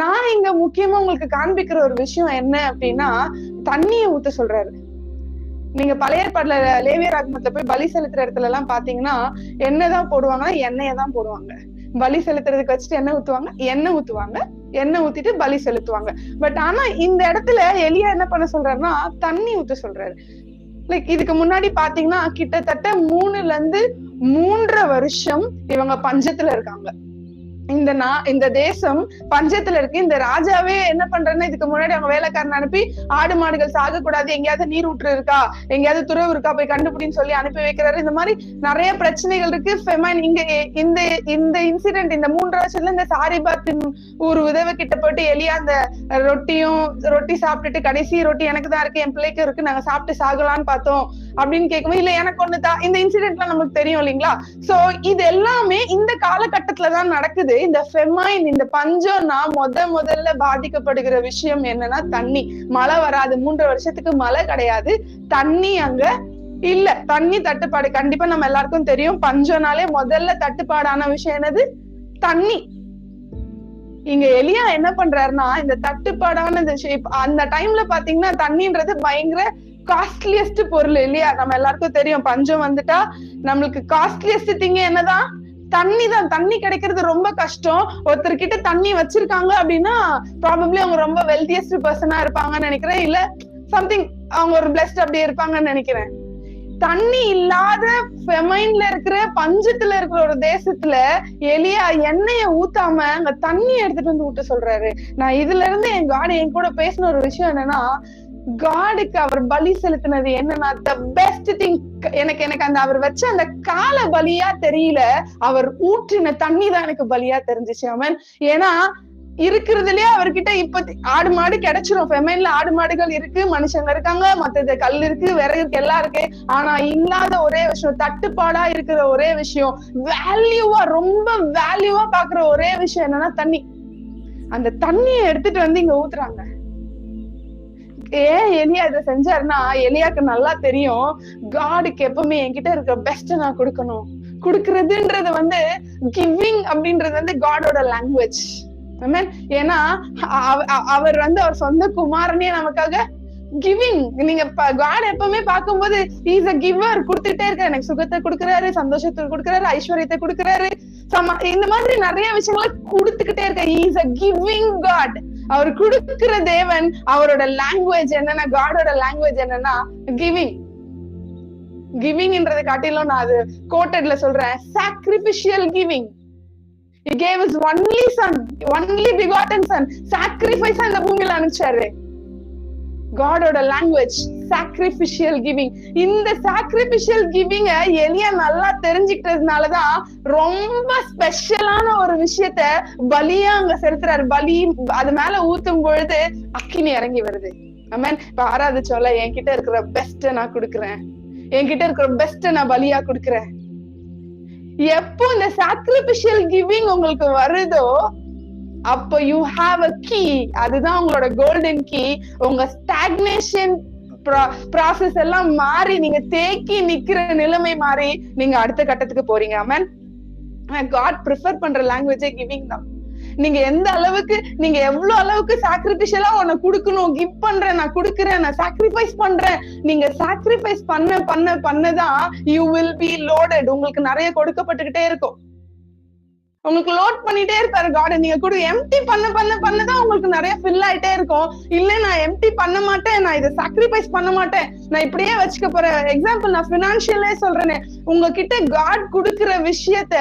நான் இங்க முக்கியமா உங்களுக்கு காண்பிக்கிற ஒரு விஷயம் என்ன அப்படின்னா தண்ணியை ஊத்த சொல்றாரு. நீங்க பழைய பாடல லேவிய ராகமத்துல போய் பலி செலுத்துற இடத்துல எல்லாம் பாத்தீங்கன்னா என்னதான் போடுவாங்கன்னா எண்ணெயை தான் போடுவாங்க. பலி செலுத்துறதுக்கு வச்சுட்டு எண்ணெய் ஊத்துவாங்க எண்ணெய் ஊத்துவாங்க எண்ணெய் ஊத்திட்டு பலி செலுத்துவாங்க. பட் ஆனா இந்த இடத்துல எலியா என்ன பண்ண சொல்றாருன்னா தண்ணி ஊத்த சொல்றாரு. லைக் இதுக்கு முன்னாடி பாத்தீங்கன்னா கிட்டத்தட்ட மூணுல இருந்து மூன்றரை வருஷம் இவங்க பஞ்சத்துல இருக்காங்க. இந்த நா இந்த தேசம் பஞ்சத்துல இருக்கு. இந்த ராஜாவே என்ன பண்றேன்னு இதுக்கு முன்னாடி அவங்க வேலைக்காரன் அனுப்பி ஆடு மாடுகள் சாக கூடாது எங்கேயாவது நீர் ஊற்று இருக்கா எங்கேயாவது துறவு இருக்கா போய் கண்டுபிடின்னு சொல்லி அனுப்பி வைக்கிறாரு. இந்த மாதிரி நிறைய பிரச்சனைகள் இருக்கு. ஃபெமைன் இங்க இந்த இந்த இன்சிடென்ட் இந்த மூன்று வருஷத்துல இந்த சாரிபாத்தின் ஒரு உதவி கிட்ட போயிட்டு எலியா அந்த ரொட்டியும் ரொட்டி சாப்பிட்டுட்டு கடைசி ரொட்டி எனக்கு தான் இருக்கு என் பிள்ளைக்கு இருக்கு நாங்க சாப்பிட்டு சாகலாம்னு பார்த்தோம் அப்படின்னு கேட்கும்போது இல்ல எனக்கு ஒண்ணுதான். இந்த இன்சிடென்ட்லாம் நமக்கு தெரியும் இல்லைங்களா? சோ இது எல்லாமே இந்த காலகட்டத்துலதான் நடக்குது. நடக்குது இந்த ஃபெமைன் இந்த பஞ்சம்னா முத முதல்ல பாதிக்கப்படுகிற விஷயம் என்னன்னா தண்ணி. மழை வராது. மூன்று வருஷத்துக்கு மழை கிடையாது. தண்ணி அங்க இல்ல. தண்ணி தட்டுப்பாடு. கண்டிப்பா நம்ம எல்லாருக்கும் தெரியும். பஞ்சம்னாலே முதல்ல தட்டுப்பாடான விஷயம் என்னது? தண்ணி. இங்க எலியா என்ன பண்றாருன்னா இந்த தட்டுப்பாடான இந்த அந்த டைம்ல பாத்தீங்கன்னா தண்ணின்றது பயங்கர காஸ்ட்லியஸ்ட் பொருள் இல்லையா? நம்ம எல்லாருக்கும் தெரியும். பஞ்சம் வந்துட்டா நம்மளுக்கு காஸ்ட்லியஸ்ட் திங்க என்னதான்? தண்ணி தான் தண்ணி கிடைக்கிறது ரொம்ப கஷ்டம். ஒருத்தர்கிட்ட தண்ணி வச்சிருக்காங்க அப்படின்னா ப்ராபப்ளி அவங்க ரொம்ப வெல்தியஸ்ட் பர்சனா இருப்பாங்கன்னு நினைக்கிறேன். இல்ல சம்திங் அவங்க ஒரு பிளஸ்ட் அப்படியே இருப்பாங்கன்னு நினைக்கிறேன். தண்ணி இல்லாத ஃபெமைன்ல இருக்கிற பஞ்சத்துல இருக்கிற ஒரு தேசத்துல எலியா எண்ணெய ஊத்தாம அங்க தண்ணி எடுத்துட்டு வந்து ஊட்ட சொல்றாரு. நான் இதுல இருந்து என் காடு என் கூட பேசின ஒரு விஷயம் என்னன்னா காடுக்கு அவர் பலி செலுத்தினது என்னன்னா த பெஸ்ட் திங் எனக்கு எனக்கு அந்த அவர் வச்ச அந்த கால பலியா தெரியல. அவர் ஊற்றின தண்ணி தான் எனக்கு பலியா தெரிஞ்சுச்சு. அவன் ஏன்னா இருக்கிறதுலயே அவர்கிட்ட இப்ப ஆடு மாடு கிடைச்சிரும். ஃபெமைன்ல ஆடு மாடுகள் இருக்கு மனுஷங்க இருக்காங்க மத்தது கல் இருக்கு விறகு இருக்கு எல்லாம் இருக்கு. ஆனா இல்லாத ஒரே விஷயம் தட்டுப்பாடா இருக்கிற ஒரே விஷயம் வேல்யூவா ரொம்ப வேல்யூவா பாக்குற ஒரே விஷயம் என்னன்னா தண்ணி. அந்த தண்ணியை எடுத்துட்டு வந்து இங்க ஊத்துறாங்க. ஏன் எலியா இதை செஞ்சாருன்னா எலியாக்கு நல்லா தெரியும். காடுக்கு எப்பவுமே என்கிட்ட இருக்கிற பெஸ்ட் நான் கொடுக்கணும். கொடுக்கறதுன்றது வந்து கிவிங் அப்படின்றது வந்து காடோட லாங்குவேஜ் ஏன்னா அவ- அவர் வந்து அவர் சொந்த குமாரனே நமக்காக கிவிங் நீங்க காட் எப்பவுமே பார்க்கும்போது இஸ் அ கிவர் கொடுத்துட்டே இருக்காரு. எனக்கு சுகத்தை கொடுக்குறாரு சந்தோஷத்தை கொடுக்குறாரு ஐஸ்வர்யத்தை கொடுக்குறாரு. இந்த மாதிரி நிறைய விஷயங்களை கொடுத்துக்கிட்டே இருக்க இஸ் அ கிவிங் காட் அவர் கொடுக்கிற தேவன் அவரோட லாங்குவேஜ் என்னன்னா காடோட லாங்குவேஜ் என்னன்னா கிவிங் கிவிங்ன்றதை காட்டிலும் நான் அது கோட்டட்ல சொல்றேன். Sacrificial giving He gave his only son, only begotten son, sacrifice அந்த பூமியில அனுப்பிச்சாரு. காடோட லாங்குவேஜ் சாக்ரிபிஷியல் கிவிங் இந்த சாக்ரிபிஷியல் கிவிங்க எலியா நல்லா தெரிஞ்சுக்கிட்டதுனாலதான் ரொம்ப ஸ்பெஷலான ஒரு விஷயத்த பலியா அங்க செலுத்துறாரு. பலி அது மேல ஊத்தும் பொழுது அக்கினி இறங்கி வருது. இப்ப ஆறாவது சொல்ல என்கிட்ட இருக்கிற பெஸ்ட நான் கொடுக்குறேன். என்கிட்ட இருக்கிற பெஸ்ட நான் பலியா கொடுக்குறேன். எப்போ இந்த சாக்ரிபிஷியல் கிவிங் உங்களுக்கு வருதோ அப்போ யூ ஹாவ் அ கீ அதுதான் உங்களோட கோல்டன் கீ உங்க ஸ்டாக்னேஷன் ப்ராசஸ் எல்லாம் மாறி நீங்க தேக்கி நிக்கிற நிலைமை மாறி நீங்க அடுத்த கட்டத்துக்கு போறீங்க. அமன் காட் ப்ரிஃபர் பண்ற லாங்குவேஜே கிவிங் தான். நீங்க எந்த அளவுக்கு நீங்க எவ்வளவு அளவுக்கு சாக்ரிபிஷியலா உன்னை கொடுக்கணும் கிவ் பண்றேன் நான் குடுக்கறேன் நான் சாக்ரிஃபைஸ் பண்றேன். நீங்க சாக்ரிஃபைஸ் பண்ண பண்ண பண்ணதான் யூ வில் பி லோடட் உங்களுக்கு நிறைய கொடுக்கப்பட்டுக்கிட்டே இருக்கும். உங்களுக்கு லோட் பண்ணிட்டே இருப்பாரு காட் நீங்க கூட எம்டி பண்ண பண்ண பண்ணதான் உங்களுக்கு நிறைய ஃபில் ஆயிட்டே இருக்கும். இல்ல நான் எம்டி பண்ண மாட்டேன். நான் இதை சாக்ரிஃபைஸ் பண்ண மாட்டேன். நான் இப்படியே வச்சுக்க போறேன். எக்ஸாம்பிள் நான் பினான்சியலே சொல்றேனே. உங்ககிட்ட காட் கொடுக்கிற விஷயத்த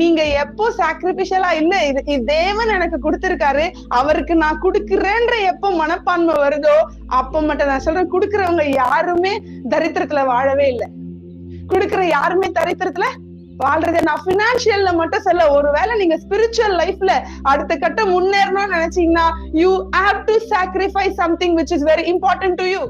நீங்க எப்போ சாக்ரிபிஷியலா இல்ல இது தேவன் எனக்கு கொடுத்திருக்காரு. அவருக்கு நான் கொடுக்கிறேன்ற எப்போ மனப்பான்மை வருதோ அப்ப மட்டும் நான் சொல்றேன் கொடுக்கறவங்க யாருமே தரித்திரத்துல வாழவே இல்லை. கொடுக்கிற யாருமே தரித்திரத்துல வாழ்றது நான் பினான்சியல்ல மட்டும் சொல்ல ஒருவேளை நீங்க ஸ்பிரிச்சுவல் லைஃப்ல அடுத்த கட்டம் முன்னேறணும்னு நினைச்சீங்கன்னா you have to sacrifice something which is very important to you